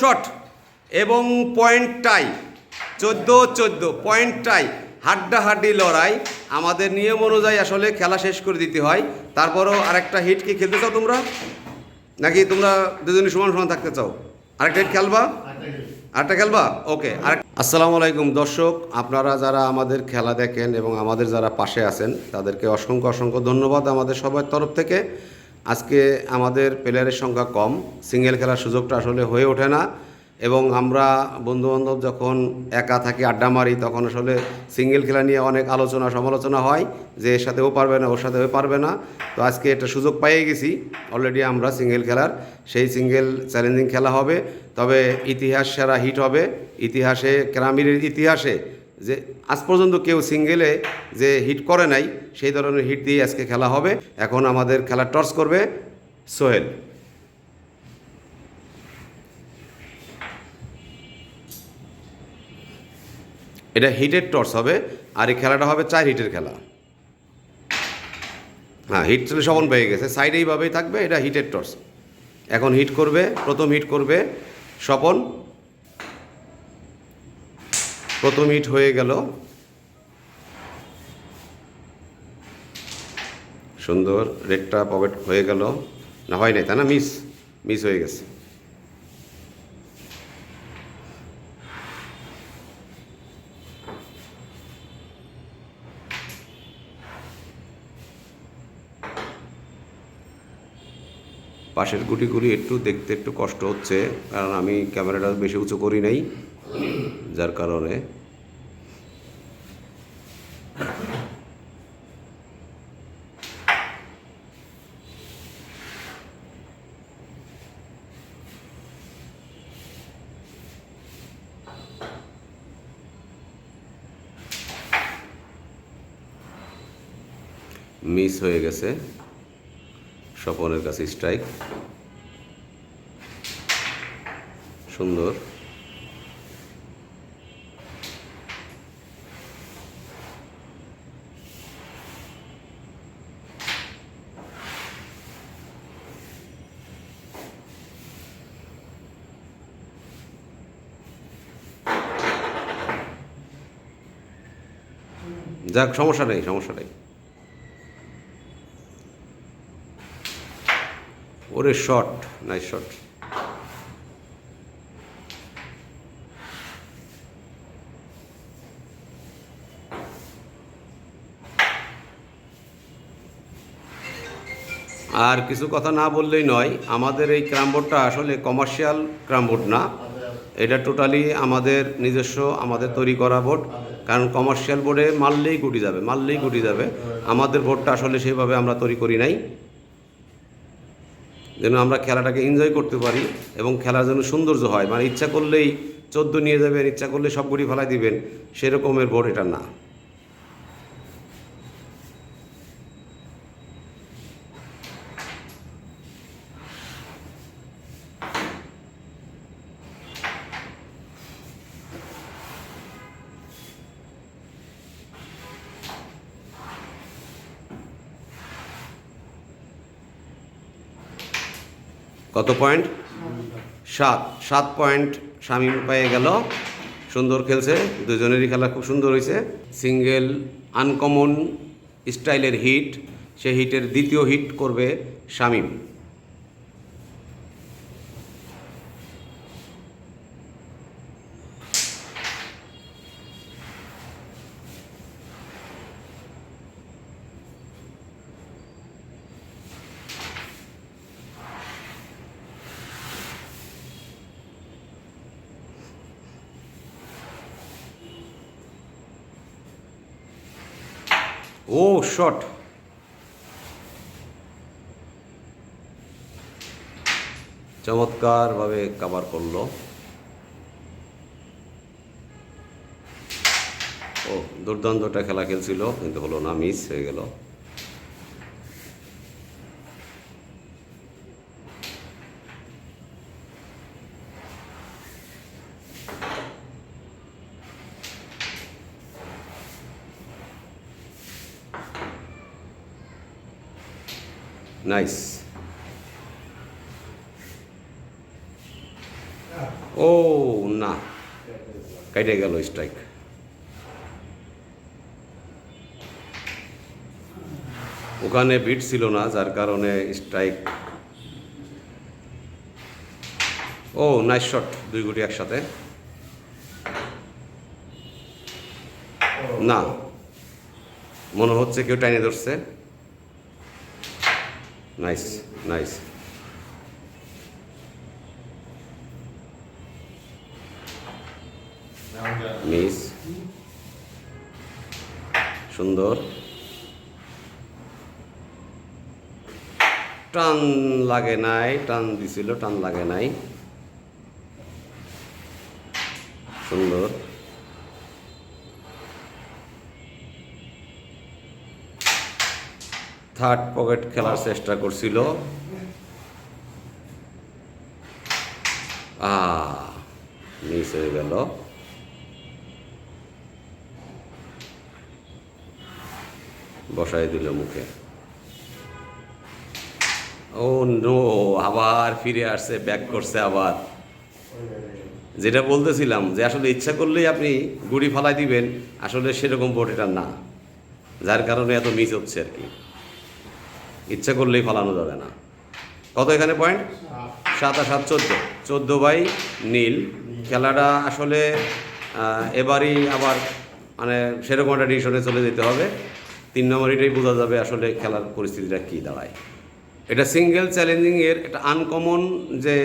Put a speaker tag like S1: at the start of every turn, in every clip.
S1: Shot এবং point টাই, চোদ্দ চোদ্দ, পয়েন্ট টাই, হাড্ডাহাড্ডি লড়াই। আমাদের নিয়ম অনুযায়ী আসলে খেলা শেষ করে দিতে হয়। তারপরও আরেকটা হিট কি খেলতে চাও তোমরা? নাকি তোমরা দুজনে সমান সমান থাকতে চাও? আরেকটা হিট খেলবা? আরেকটা খেলবা? ওকে আর আসসালামু আলাইকুম দর্শক, আপনারা যারা আমাদের খেলা দেখেন এবং আমাদের যারা পাশে আছেন, তাদেরকে অসংখ্য অসংখ্য ধন্যবাদ আমাদের সবার তরফ থেকে। আজকে আমাদের প্লেয়ারের সংখ্যা কম, সিঙ্গেল খেলার সুযোগটা আসলে হয়ে ওঠে না এবং আমরা বন্ধুবান্ধব যখন একা থাকি, আড্ডা মারি, তখন আসলে সিঙ্গেল খেলা নিয়ে অনেক আলোচনা, সমালোচনা হয় যে এর সাথে ও পারবে না, ওর সাথে ও পারবে না। তো আজকে একটা সুযোগ পাইয়ে গেছি অলরেডি আমরা সিঙ্গেল খেলার, সেই সিঙ্গেল চ্যালেঞ্জিং খেলা হবে। তবে ইতিহাস সেরা হিট হবে, ইতিহাসে গ্রামীণ ইতিহাসে যে আজ পর্যন্ত কেউ সিঙ্গেলে যে হিট করে নাই, সেই ধরনের হিট দিয়ে আজকে খেলা হবে। এখন আমাদের খেলা টর্চ করবে সোহেল। এটা হিটের টর্চ হবে, আর এই খেলাটা হবে চার হিটের খেলা। হ্যাঁ হিট চলে সবন পেয়ে গেছে। সাইড এইভাবেই থাকবে, এটা হিটের টর্চ। এখন হিট করবে, প্রথম হিট করবে স্বপন প্রথম হিট হয়ে গেল। সুন্দর রেডটা পকেট হয়ে গেল। না, হয় নাই, তা না, মিস মিস হয়ে গেছে। পাশের গুটিগুলি একটু দেখতে একটু কষ্ট হচ্ছে, কারণ আমি ক্যামেরাটা বেশি উঁচু করি নাই। যার কারণে মিস হয়ে গেছে স্বপনের কাছে স্ট্রাইক। সুন্দর। যাক সমস্যা নেই সমস্যা নেই। ওরে শট নাইস শট আর কিছু কথা না বললেই নয় আমাদের এই ক্রামবোর্ডটা আসলে কমার্শিয়াল ক্রামবোর্ড না। এটা টোটালি আমাদের নিজস্ব আমাদের তৈরি করা বোর্ড কারণ কমার্শিয়াল বোর্ডে মারলেই গুটি যাবে, মারলেই গুটি যাবে। আমাদের বোর্ডটা আসলে সেভাবে আমরা তৈরি করি নাই। যেন আমরা খেলাটাকে এনজয় করতে পারি এবং খেলার জন্য সৌন্দর্য হয়। মানে ইচ্ছা করলেই চোদ্দ নিয়ে যাবেন, ইচ্ছা করলে সব গুটি ফেলাই দিবেন, সেরকমের বোর্ড এটা না। কত পয়েন্ট? সাত। সাত পয়েন্ট শামিম পেয়ে গেল। সুন্দর খেলছে। দুজনেরই খেলা খুব সুন্দর হয়েছে। সিঙ্গেল আনকমন স্টাইলের হিট। সে হিটের দ্বিতীয় হিট করবে শামীম। ও শট চমৎকারভাবে কাভার করল। ও দুর্দান্ত একটা খেলা খেলছিল, কিন্তু হলো না মিস হয়ে গেল। নাইস ও না কেটে গেল স্ট্রাইক ওখানে বিট ছিল না যার কারণে স্ট্রাইক ও নাইস শট দুই গুটি একসাথে। না। মনে হচ্ছে কেউ টাইনে ধরছে। নাইস নাইস মিস সুন্দর। টান লাগে নাই টান দিছিল টান লাগে নাই। সুন্দর। থার্ড পকেট খেলার চেষ্টা করছিল। মিস হয়ে গেল। বসাই দিল মুখে। ও নো, আবার ফিরে আসছে ব্যাক করছে আবার। যেটা বলতেছিলাম যে, আসলে ইচ্ছা করলেই আপনি গুড়ি ফালাই দিবেন, আসলে সেরকম বোর্ড এটা না। যার কারণে এত মিস হচ্ছে আর কি। ইচ্ছা করলেই ফালানো যাবে না। কত এখানে পয়েন্ট সাত আর সাত চোদ্দ। চোদ্দ বাই নীল। খেলাটা আসলে এবারই আবার মানে সেরকম একটা ডিসিশনে চলে যেতে হবে। তিন নম্বর এটাই বোঝা যাবে আসলে খেলার পরিস্থিতিটা কী দাঁড়ায়। এটা সিঙ্গেল চ্যালেঞ্জিংয়ের একটা আনকমন যে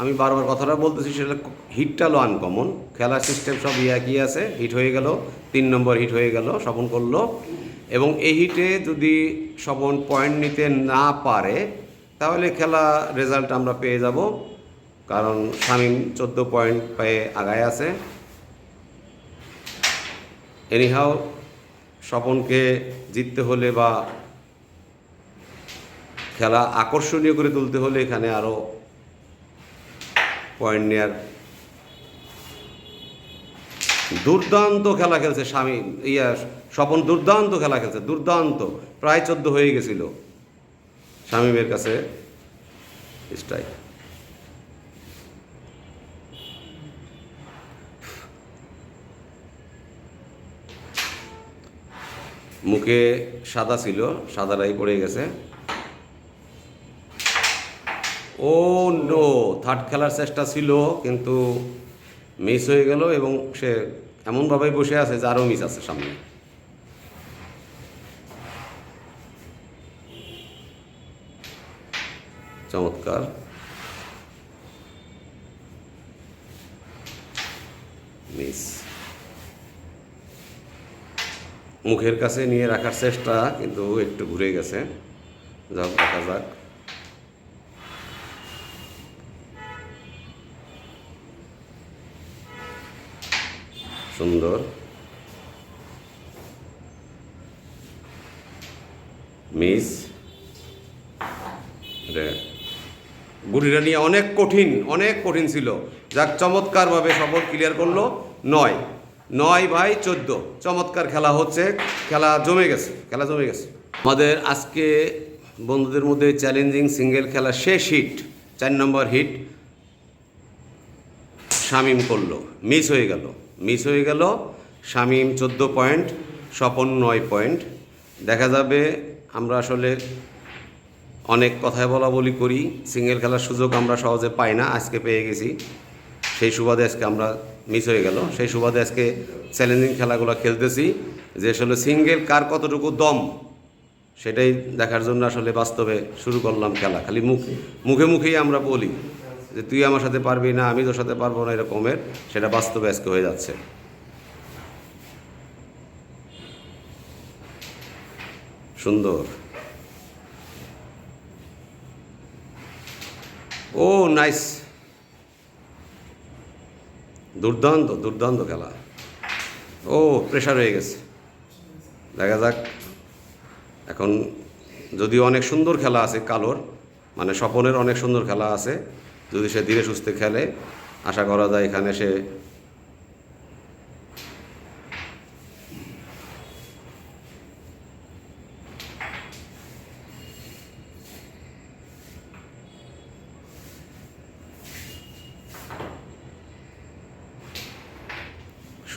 S1: আমি বারবার কথাটা বলতেছি, সেটা হিটটা হলো আনকমন খেলার সিস্টেম সব একই আছে হিট হয়ে গেল, তিন নম্বর হিট হয়ে গেল, স্বপন করল। এবং এই হিটে যদি স্বপন পয়েন্ট নিতে না পারে, তাহলে খেলা রেজাল্ট আমরা পেয়ে যাব, কারণ শামীম চোদ্দ পয়েন্ট পেয়ে আগায় আছে। এনিহাও স্বপনকে জিততে হলে বা খেলা আকর্ষণীয় করে তুলতে হলে এখানে আরও পয়েন্ট নেওয়ার দুর্দান্ত খেলা খেলছে স্বামী ইয়া স্বপন দুর্দান্ত খেলা খেলছে, দুর্দান্ত, প্রায় চোদ্দ হয়ে গেছিল। শামীমের কাছে স্ট্রাইক মুখে সাদা ছিল, সাদাটাই পড়ে গেছে। ও নো থার্ড খেলার চেষ্টা ছিল, কিন্তু মিস হয়ে গেল এবং সে এমনভাবেই বসে আছে যে আরও মিস আছে সামনে। চমৎকার। মিস। মুখের কাছে নিয়ে রাখার চেষ্টা, কিন্তু একটু ঘুরে গেছে। যাক, দেখা যাক। সুন্দর। মিস। রে। গুটিটা নিয়ে অনেক কঠিন অনেক কঠিন ছিল। যাক, চমৎকারভাবে সফল ক্লিয়ার করল। নয় নয় বাই চোদ্দ। চমৎকার খেলা হচ্ছে, খেলা জমে গেছে, খেলা জমে গেছে। আমাদের আজকে বন্ধুদের মধ্যে চ্যালেঞ্জিং সিঙ্গেল খেলা শেষ হিট চার নম্বর হিট শামিম করল। মিস হয়ে গেল মিস হয়ে গেল। শামিম চোদ্দ পয়েন্ট স্বপন নয় পয়েন্ট দেখা যাবে আমরা আসলে অনেক কথায় বলা বলি করি। সিঙ্গেল খেলার সুযোগ আমরা সহজে পাই না, আজকে পেয়ে গেছি। সেই সুবাদে আজকে আমরা মিস হয়ে গেল। সেই সুবাদে আজকে চ্যালেঞ্জিং খেলাগুলো খেলতেছি। যে আসলে সিঙ্গেল কার কতটুকু দম, সেটাই দেখার জন্য আসলে বাস্তবে শুরু করলাম খেলা। খালি মুখ, মুখে মুখেই আমরা বলি যে তুই আমার সাথে পারবি না, আমি তোর সাথে পারব না এরকমের, সেটা বাস্তবে আজকে হয়ে যাচ্ছে। সুন্দর। ও নাইস দুর্দান্ত দুর্দান্ত খেলা। ও প্রেশার হয়ে গেছে। দেখা যাক। এখন যদিও অনেক সুন্দর খেলা আছে কালোর মানে স্বপনের অনেক সুন্দর খেলা আছে। যদি সে ধীরে সুস্থে খেলে, আশা করা যায় এখানে সে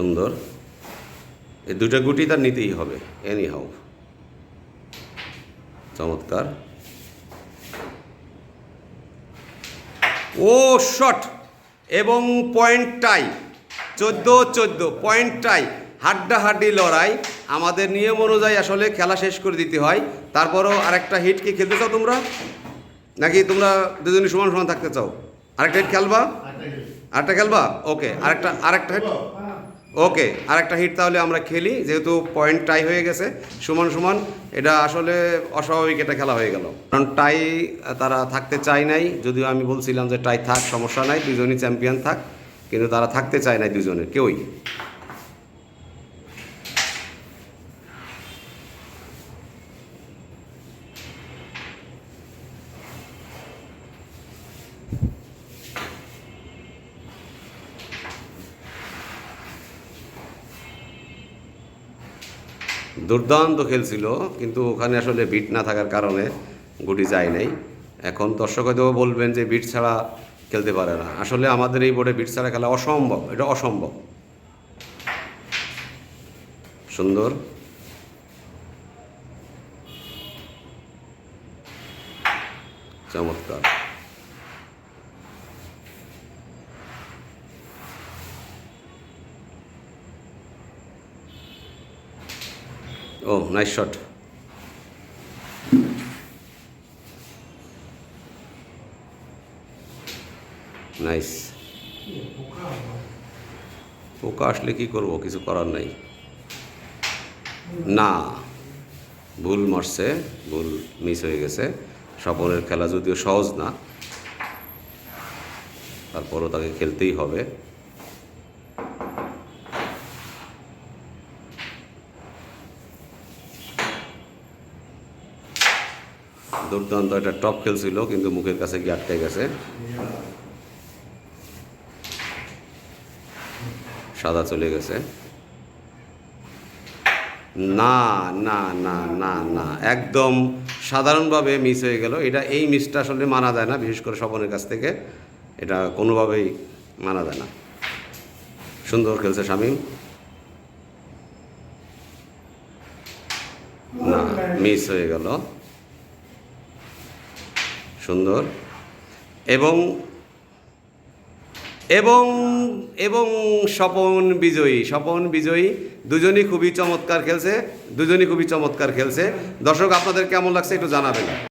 S1: সুন্দর। এই দুটা গুটি তার নিতেই হবে এনি হাউ চমৎকার। ও শট এবং পয়েন্ট টাই চোদ্দ চোদ্দ পয়েন্ট টাই হাড্ডাহাড্ডি লড়াই। আমাদের নিয়ম অনুযায়ী আসলে খেলা শেষ করে দিতে হয়। তারপরও আরেকটা হিট কি খেলতে চাও তোমরা? নাকি তোমরা দুজনই সমান সমান থাকতে চাও? আরেকটা হিট খেলবা? আরেকটা খেলবা? ওকে আরেকটা আরেকটা হিট ওকে, আরেকটা হিট তাহলে আমরা খেলি, যেহেতু পয়েন্ট টাই হয়ে গেছে। সমান সমান, এটা আসলে অস্বাভাবিক এটা খেলা হয়ে গেল। কারণ টাই তারা থাকতে চায় নাই, যদিও আমি বলছিলাম যে টাই থাক, সমস্যা নাই, দুজনই চ্যাম্পিয়ন থাক, কিন্তু তারা থাকতে চায় নাই দুজনের, কেউই। দুর্দান্ত খেলছিল, কিন্তু ওখানে আসলে বিট না থাকার কারণে গুটি যায় নাই। এখন দর্শক হয়তো বলবেন যে বিট ছাড়া খেলতে পারে না। আসলে আমাদের এই বোর্ডে বিট ছাড়া খেলা অসম্ভব, এটা অসম্ভব। সুন্দর। চমৎকার। ও নাইস শট নাইস পোকা আসলে কি করব? কিছু করার নাই। না, ভুল মারছে, ভুল মিস হয়ে গেছে। স্বপনের খেলা যদিও সহজ না, তারপরও তাকে খেলতেই হবে। দুর্দান্ত একটা টপ খেলছিল, কিন্তু মুখের কাছে গিয়ে আটকে গেছে। সাদা চলে গেছে। না না না না না, একদম সাধারণভাবে মিস হয়ে গেল। এটা এই মিসটা আসলে মানা যায় না, বিশেষ করে স্বপনের কাছ থেকে। এটা কোনোভাবেই মানা যায় না। সুন্দর খেলছে শামীম। না মিস হয়ে গেল। সুন্দর। এবং এবং এবং স্বপন বিজয়ী স্বপন বিজয়ী দুজনই খুবই চমৎকার খেলছে, দুজনই খুবই চমৎকার খেলছে। দর্শক, আপনাদের কেমন লাগছে একটু জানাবেন।